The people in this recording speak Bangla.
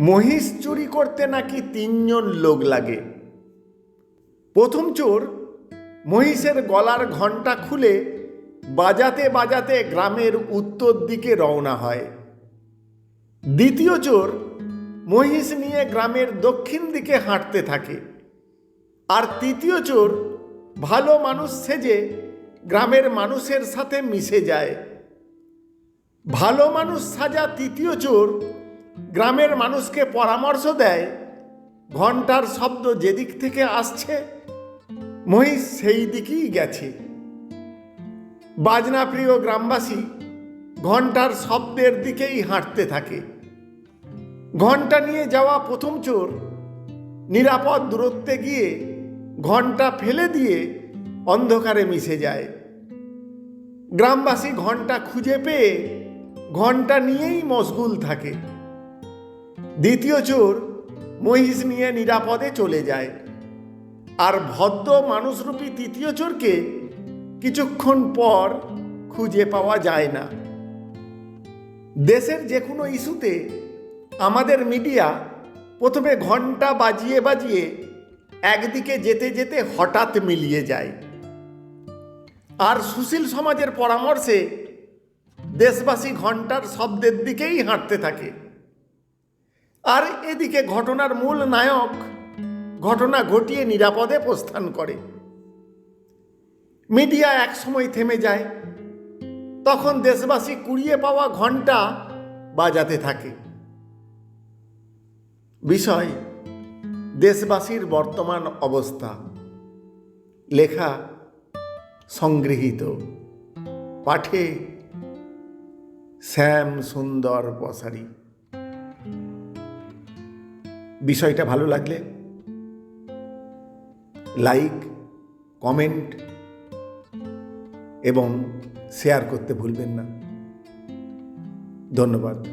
মহিষ চুরি করতে নাকি তিনজন লোক লাগে। প্রথম চোর মহিষের গলার ঘণ্টা খুলে বাজাতে বাজাতে গ্রামের উত্তর দিকে রওনা হয়। দ্বিতীয় চোর মহিষ নিয়ে গ্রামের দক্ষিণ দিকে হাঁটতে থাকে। আর তৃতীয় চোর ভালো মানুষ সেজে গ্রামের মানুষের সাথে মিশে যায়। ভালো মানুষ সাজা তৃতীয় চোর গ্রামের মানুষকে পরামর্শ দেয়, ঘণ্টার শব্দ যেদিক থেকে আসছে মহিষ সেই দিকেই গেছে। বাজনা প্রিয় গ্রামবাসী, ঘণ্টার শব্দের দিকেই হাঁটতে থাকে। ঘণ্টা নিয়ে যাওয়া প্রথম চোর, নিরাপদ দূরত্বে গিয়ে ঘণ্টা ফেলে দিয়ে অন্ধকারে মিশে যায়। গ্রামবাসী ঘণ্টা খুঁজে পেয়ে ঘণ্টা নিয়েই মশগুল থাকে। দ্বিতীয় চোর মহিষ নিয়ে নিরাপদে চলে যায়। আর ভদ্র মানুষরূপী তৃতীয় চোরকে কিছুক্ষণ পর খুঁজে পাওয়া যায় না। দেশের যে কোনো ইস্যুতে আমাদের মিডিয়া প্রথমে ঘণ্টা বাজিয়ে বাজিয়ে একদিকে যেতে যেতে হঠাৎ মিলিয়ে যায়। আর সুশীল সমাজের পরামর্শে দেশবাসী ঘণ্টার শব্দের দিকেই হাঁটতে থাকে। আর এদিকে ঘটনার মূল নায়ক ঘটনা ঘটিয়ে নিরাপদে প্রস্থান করে। মিডিয়া একসময় থেমে যায়, তখন দেশবাসী কুড়িয়ে পাওয়া ঘণ্টা বাজাতে থাকে। বিষয়, দেশবাসীর বর্তমান অবস্থা। লেখা, সংগৃহীত। পাঠে, শ্যাম সুন্দর পসারি। বিষয়টা ভালো লাগলে লাইক কমেন্ট এবং শেয়ার করতে ভুলবেন না। ধন্যবাদ।